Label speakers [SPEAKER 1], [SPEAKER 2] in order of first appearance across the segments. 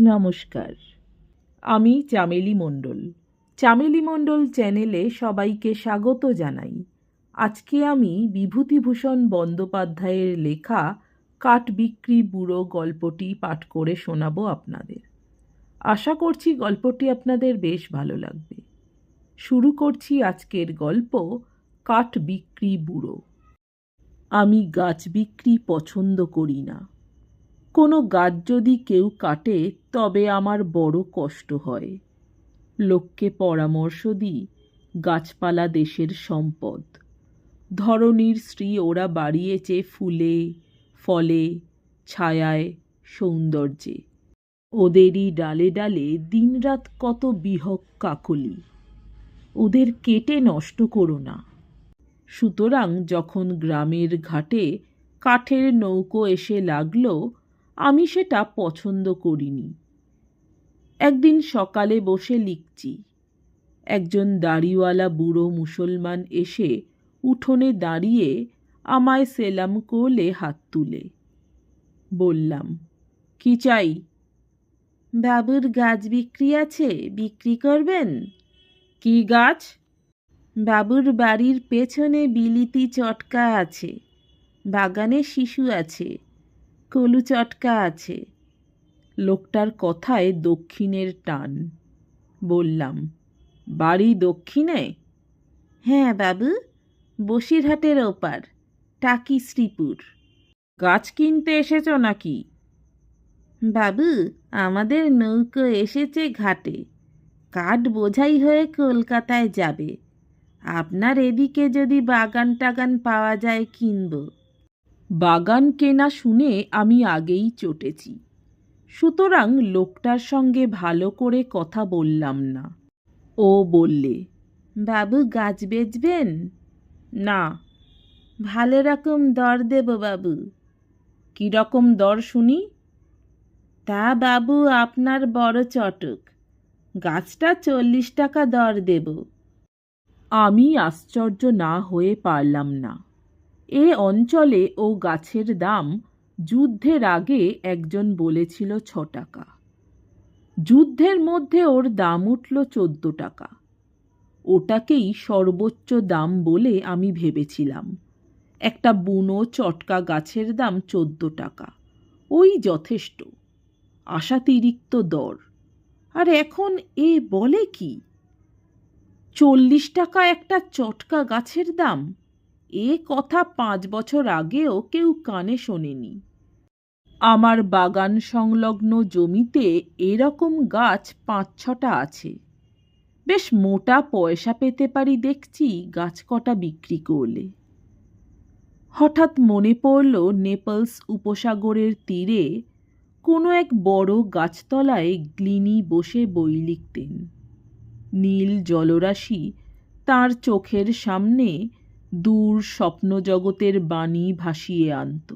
[SPEAKER 1] নমস্কার। আমি চামেলি মণ্ডল। চামেলি মণ্ডল চ্যানেলে সবাইকে স্বাগত জানাই। আজকে আমি বিভূতিভূষণ বন্দ্যোপাধ্যায়ের লেখা কাঠ বিক্রি বুড়ো গল্পটি পাঠ করে শোনাবো আপনাদের। আশা করছি গল্পটি আপনাদের বেশ ভালো লাগবে। শুরু করছি আজকের গল্প কাঠ বিক্রি বুড়ো। আমি গাছ বিক্রি পছন্দ করি না। কোনো গাছ যদি কেউ কাটে, তবে আমার বড় কষ্ট হয়। লোককে পরামর্শ দিই, গাছপালা দেশের সম্পদ। ধরনীর শ্রী ওরা বাড়িয়েছে ফুলে, ফলে, ছায়ায়, সৌন্দর্যে। ওদেরই ডালে ডালে দিনরাত কত বিহক কাকলি। ওদের কেটে নষ্ট করো না। সুতরাং যখন গ্রামের ঘাটে কাঠের নৌকো এসে লাগল আমি সেটা পছন্দ করিনি। একদিন সকালে বসে লিখছি, একজন দাড়িওয়ালা বুড়ো মুসলমান এসে উঠোনে দাঁড়িয়ে আমায় সেলাম করলে হাত তুলে। বললাম, কি চাই? বাবুর গাছ বিক্রি আছে, বিক্রি করবেন? কি গাছ? বাবুর বাড়ির পেছনে বিলিতি চটকা আছে, বাগানে শিশু আছে কলু চটকা আছে। লোকটার কথায় দক্ষিণের টান। বললাম, বাড়ি দক্ষিণে? হ্যাঁ বাবু, বসিরহাটের ওপার, টাকি শ্রীপুর। গাছ কিনতে এসেছ নাকি? বাবু, আমাদের নৌকো এসেছে ঘাটে। কাঠ বোঝাই হয়ে কলকাতায় যাবে। আপনার এদিকে যদি বাগান টাগান পাওয়া যায় কিনবো। বাগান কেনা শুনে আমি আগেই চটেছি। সুতরাং লোকটার সঙ্গে ভালো করে কথা বললাম না। ও বললে, বাবু, গাছ বেচবেন? না। ভালো রকম দর দেব বাবু। কীরকম দর শুনি? তা বাবু, আপনার বড় চটক। গাছটা চল্লিশ টাকা দর দেব। আমি আশ্চর্য না হয়ে পারলাম না। এ অঞ্চলে ও গাছের দাম যুদ্ধের আগে একজন বলেছিল ছ টাকা। যুদ্ধের মধ্যে ওর দাম উঠল চোদ্দ টাকা। ওটাকেই সর্বোচ্চ দাম বলে আমি ভেবেছিলাম। একটা বুনো চটকা গাছের দাম চোদ্দ টাকা। ওই যথেষ্ট। আশাতিরিক্ত দর। আর এখন এ বলে কি? চল্লিশ টাকা একটা চটকা গাছের দাম? এ কথা পাঁচ বছর আগেও কেউ কানে শোনেনি। আমার বাগান সংলগ্ন জমিতে এরকম গাছ পাঁচ ছটা আছে। বেশ মোটা পয়সা পেতে পারি দেখছি গাছ কটা বিক্রি করলে। হঠাৎ মনে পড়ল নেপলস উপসাগরের তীরে কোনো এক বড় গাছতলায় গ্লিনি বসে বই লিখতেন। নীল জলরাশি তার চোখের সামনে দূর স্বপ্নজগতের বাণী ভাসিয়ে আনত।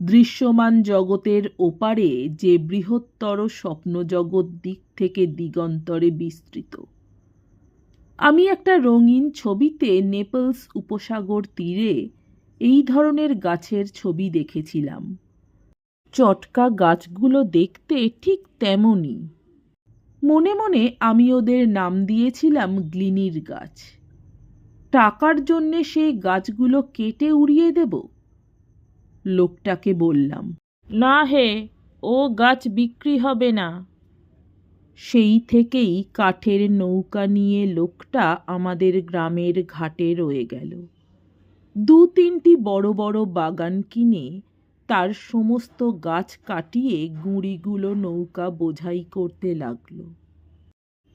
[SPEAKER 1] দৃশ্যমান জগতের ওপারে যে বৃহত্তর স্বপ্নজগৎ দিক থেকে দিগন্তরে বিস্তৃত। আমি একটা রঙিন ছবিতে নেপলস উপসাগর তীরে এই ধরনের গাছের ছবি দেখেছিলাম। চটকা গাছগুলো দেখতে ঠিক তেমনই। মনে মনে আমি ওদের নাম দিয়েছিলাম গ্লিনির গাছ। টাকার জন্যে সেই গাছগুলো কেটে উড়িয়ে দেব? লোকটাকে বললাম, না হে, ও গাছ বিক্রি হবে না। সেই থেকেই কাঠের নৌকা নিয়ে লোকটা আমাদের গ্রামের ঘাটে রয়ে গেল। দু তিনটি বড় বড় বাগান কিনে তার সমস্ত গাছ কাটিয়ে গুঁড়িগুলো নৌকা বোঝাই করতে লাগল।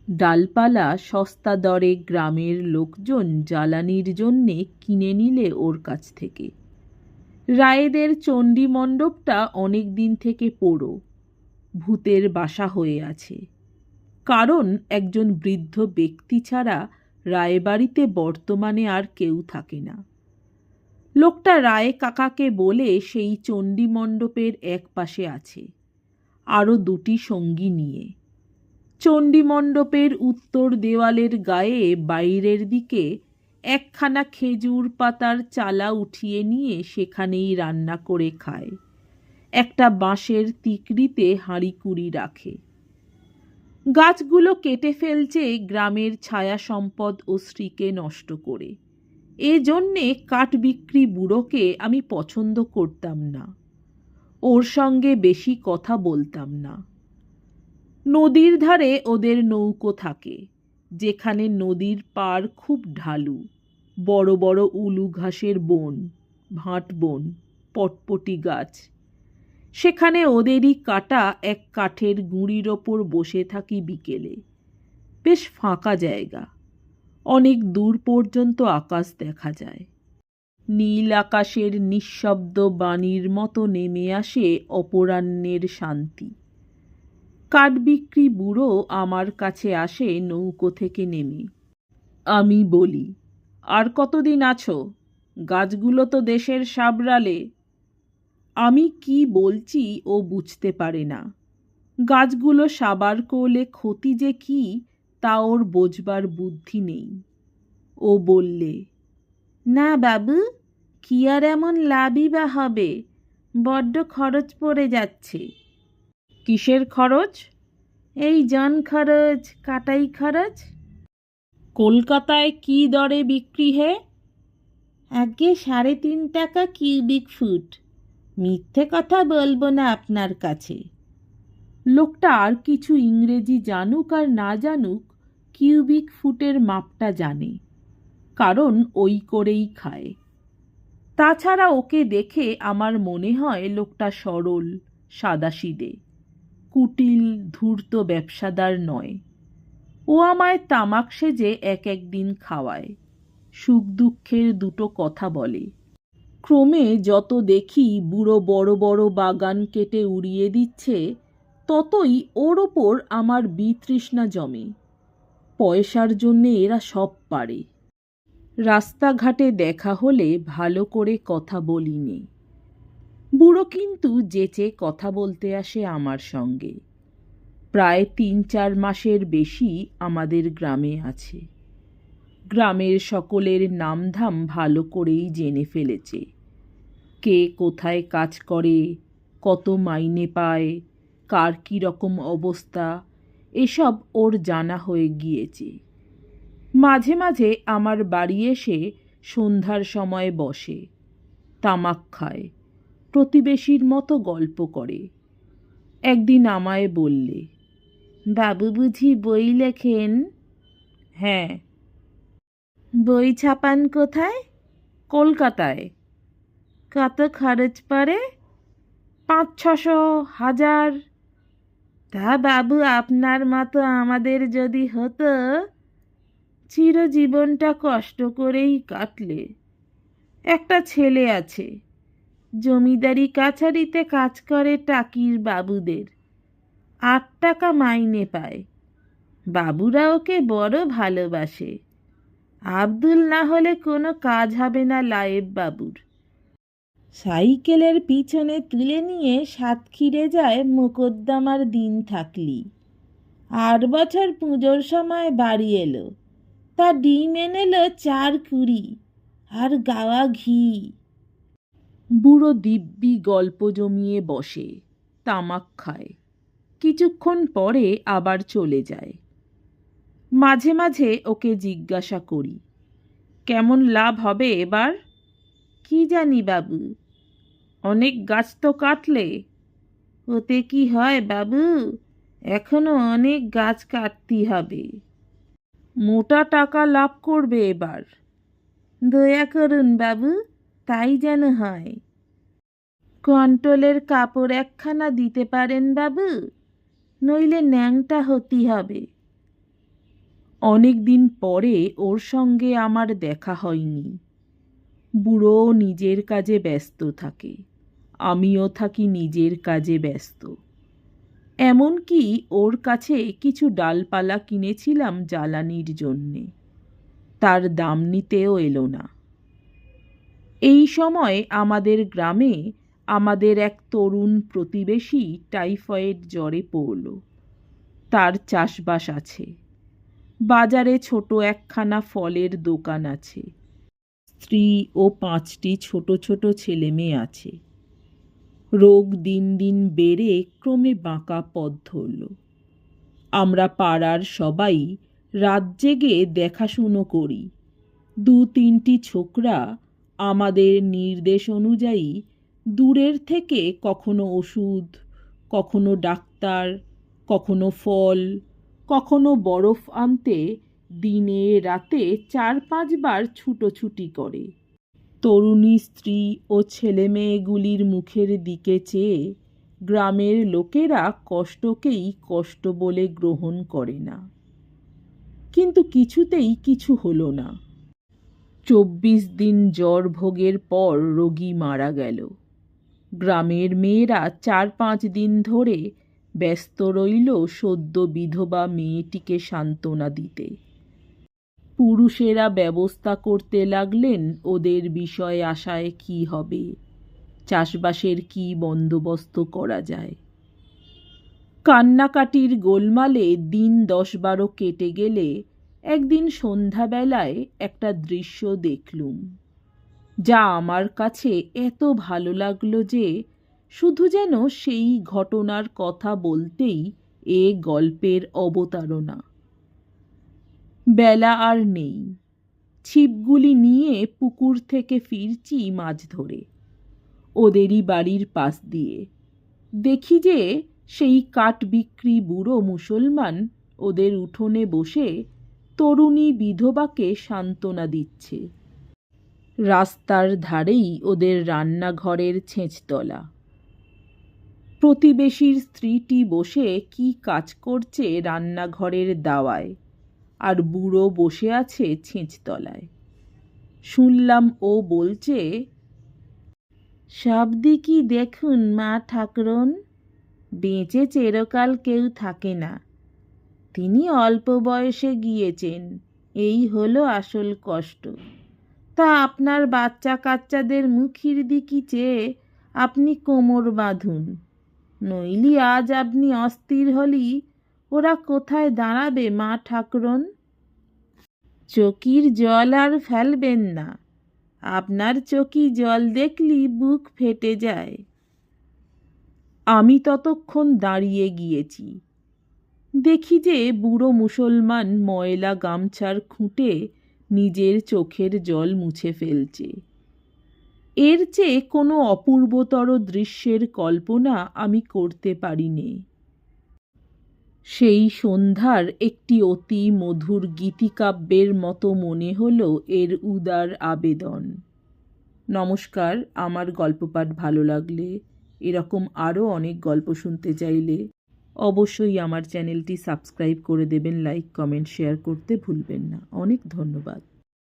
[SPEAKER 1] ডালপালা সস্তা দরে গ্রামের লোকজন জ্বালানির জন্যে কিনে নিলে ওর কাছ থেকে। রায়েদের চণ্ডী মণ্ডপটা অনেক দিন থেকে পোড়ো, ভূতের বাসা হয়ে আছে। কারণ একজন বৃদ্ধ ব্যক্তি ছাড়া রায়বাড়িতে বর্তমানে আর কেউ থাকে না। লোকটা রায় কাকাকে বলে সেই চণ্ডী মণ্ডপের এক পাশে আছে, আরও দুটি সঙ্গী নিয়ে। চণ্ডীমণ্ডপের উত্তর দেওয়ালের গায়ে বাইরের দিকে একখানা খেজুর পাতার চালা উঠিয়ে নিয়ে সেখানেই রান্না করে খায়। একটা বাঁশের তিকড়িতে হাঁড়িকুড়ি রাখে। গাছগুলো কেটে ফেলছে গ্রামের ছায়া সম্পদ ও স্ত্রীকে নষ্ট করে। এ জন্যে কাঠ বিক্রি বুড়োকে আমি পছন্দ করতাম না। ওর সঙ্গে বেশি কথা বলতাম না। নদীর ধারে ওদের নৌকো থাকে, যেখানে নদীর পাড় খুব ঢালু, বড় বড় উলু ঘাসের বন, ভাঁট বন, পটপটি গাছ। সেখানে ওদেরই কাটা এক কাঠের গুঁড়ির ওপর বসে থাকি বিকেলে। বেশ ফাঁকা জায়গা, অনেক দূর পর্যন্ত আকাশ দেখা যায়। নীল আকাশের নিঃশব্দ বাণীর মতো নেমে আসে অপরাহ্নের শান্তি। কাঠ বিক্রি বুড়ো আমার কাছে আসে নৌকো থেকে নেমে। আমি বলি, আর কতদিন আছো? গাছগুলো তো দেশের সাবরালে। আমি কি বলছি ও বুঝতে পারে না। গাছগুলো সাবার করলে ক্ষতি যে কি, তা ওর বোঝবার বুদ্ধি নেই। ও বললে, না বাবু, কি আর এমন লাভই বা হবে? বড্ড খরচ পড়ে যাচ্ছে। কিসের খরচ? এই জন খরচ, কাটাই খরচ। কলকাতায় কি দরে বিক্রি হে? আগে সাড়ে তিন টাকা কিউবিক ফুট। মিথ্যে কথা বলব না আপনার কাছে। লোকটা আর কিছু ইংরেজি জানুক আর না জানুক, কিউবিক ফুটের মাপটা জানে। কারণ ওই করেই খায়। তাছাড়া ওকে দেখে আমার মনে হয় লোকটা সরল, সাদাসিদে। কুটিল, ধূর্ত ব্যবসাদার নয়। ও আমায় তামাক সেজে এক একদিন খাওয়ায়। সুখ দুঃখের দুটো কথা বলে। ক্রমে যত দেখি বুড়ো বড় বড় বাগান কেটে উড়িয়ে দিচ্ছে, ততই ওর ওপর আমার বিতৃষ্ণা জমে। পয়সার জন্যে এরা সব পারে। রাস্তাঘাটে দেখা হলে ভালো করে কথা বলিনি। বুড়ো কিন্তু যেচে কথা বলতে আসে আমার সঙ্গে। প্রায় তিন চার মাসের বেশি আমাদের গ্রামে আছে। গ্রামের সকলের নামধাম ভালো করেই জেনে ফেলেছে। কে কোথায় কাজ করে, কত মাইনে পায়, কার কী রকম অবস্থা, এসব ওর জানা হয়ে গিয়েছে। মাঝে মাঝে আমার বাড়ি এসে সন্ধ্যার সময় বসে, তামাক খায়। প্রতিবেশীর মতো গল্প করে। একদিন আমায় বললে, বাবু বুঝি বই লেখেন? হ্যাঁ। বই ছাপান কোথায়? কলকাতায়। কত খরচ পড়ে? পাঁচ ছশো হাজার। তা বাবু আপনার মতো আমাদের যদি হতো, চিরজীবনটা কষ্ট করেই কাটলে। একটা ছেলে আছে জমিদারি কাছারিতে কাজ করে টাকির বাবুদের। আট টাকা মাইনে পায়। বাবুরা ওকে বড় ভালোবাসে। আব্দুল না হলে কোনো কাজ হবে না লায়েব বাবুর। সাইকেলের পিছনে তুলে নিয়ে সাতক্ষীরে যায় মোকদ্দমার দিন থাকলি। আট বছর পুজোর সময় বাড়ি এলো। তা ডিম এনেলো চার কুড়ি। আর গাওয়া ঘি। বুড়ো দিব্যি গল্প জমিয়ে বসে, তামাক খায়। কিছুক্ষণ পরে আবার চলে যায়। মাঝে মাঝে ওকে জিজ্ঞাসা করি, কেমন লাভ হবে এবার? কি জানি বাবু, অনেক গাছ তো কাটলে। ওতে কি হয় বাবু, এখনও অনেক গাছ কাটতে হবে। মোটা টাকা লাভ করবে এবার। দয়া করুন বাবু তাই যেন হয়। কন্ট্রোলের কাপড় একখানা দিতে পারেন বাবু, নইলে ন্যাংটা হতি হবে। অনেক দিন পরে ওর সঙ্গে আমার দেখা হয়নি। বুড়ো নিজের কাজে ব্যস্ত থাকে, আমিও থাকি নিজের কাজে ব্যস্ত। এমনকি ওর কাছে কিছু ডালপালা কিনেছিলাম জ্বালানির জন্যে। তার দাম নিতেও এলো না। এই সময় আমাদের গ্রামে আমাদের এক তরুণ প্রতিবেশী টাইফয়েড জ্বরে পড়ল। তার চাষবাস আছে। বাজারে ছোট একখানা ফলের দোকান আছে। স্ত্রী ও পাঁচটি ছোট ছোট ছেলে মেয়ে আছে। রোগ দিন দিন বেড়ে ক্রমে বাঁকা পথ ধরল। আমরা পাড়ার সবাই রাত জেগে দেখাশুনো করি। দু তিনটি ছোকরা আমাদের নির্দেশ অনুযায়ী দূরের থেকে কখনো ওষুধ, কখনো ডাক্তার, কখনো ফল, কখনো বরফ আনতে দিনে রাতে চার পাঁচবার ছুটোছুটি করে। তরুণী স্ত্রী ও ছেলেমেয়েগুলির মুখের দিকে চেয়ে গ্রামের লোকেরা কষ্টকেই কষ্ট বলে গ্রহণ করে না। কিন্তু কিছুতেই কিছু হলো না। চব্বিশ দিন জ্বর ভোগের পর রোগী মারা গেল। গ্রামের মেয়েরা চার পাঁচ দিন ধরে ব্যস্ত রইল সদ্য বিধবা মেয়েটিকে সান্ত্বনা দিতে। পুরুষেরা ব্যবস্থা করতে লাগলেন ওদের বিষয় আশায় কি হবে, চাষবাসের কি বন্দোবস্ত করা যায়। কান্নাকাটির গোলমালে দিন দশ বারো কেটে গেলে একদিন সন্ধ্যাবেলায় একটা দৃশ্য দেখলুম, যা আমার কাছে এত ভালো লাগল যে শুধু যেন সেই ঘটনার কথা বলতেই এ গল্পের অবতারণা। বেলা আর নেই, ছিপগুলি নিয়ে পুকুর থেকে ফিরছি মাছ ধরে, ওদেরই বাড়ির পাশ দিয়ে। দেখি যে সেই কাঠ বিক্রি বুড়ো মুসলমান ওদের উঠোনে বসে তরুণী বিধবাকে সান্ত্বনা দিচ্ছে। রাস্তার ধারেই ওদের রান্নাঘরের ছেঁচতলা। প্রতিবেশীর স্ত্রীটি বসে কি কাজ করছে রান্নাঘরের দাওয়ায়, আর বুড়ো বসে আছে ছেঁচতলায়। শুনলাম ও বলছে সব দিকই দেখুন মা ঠাকরন? বেঁচে চেরকাল কেউ থাকে না। তিনি অল্প বয়সে গিয়েছেন। এই হলো আসল কষ্ট। তা আপনার বাচ্চা কাচ্চাদের মুখির দিকে চেয়ে আপনি কোমর বাঁধুন। নইলি আজ আপনি অস্থির হলি, ওরা কোথায় দাঁড়াবে মা ঠাকরন? চকির জল আর ফেলবেন না। আপনার চকি জল দেখলি বুক ফেটে যায়। আমি ততক্ষণ দাঁড়িয়ে গিয়েছি। দেখি যে বুড়ো মুসলমান ময়লা গামছার খুঁটে নিজের চোখের জল মুছে ফেলছে। এর চেয়ে কোনো অপূর্বতর দৃশ্যের কল্পনা আমি করতে পারিনি। সেই সন্ধ্যার একটি অতি মধুর গীতিকাব্যের মতো মনে হলো এর উদার আবেদন। নমস্কার, আমার গল্পপাঠ ভালো লাগলে। এরকম আরও অনেক গল্প শুনতে চাইলে অবশ্যই আমার চ্যানেলটি সাবস্ক্রাইব করে দেবেন লাইক কমেন্ট শেয়ার করতে ভুলবেন না। অনেক ধন্যবাদ।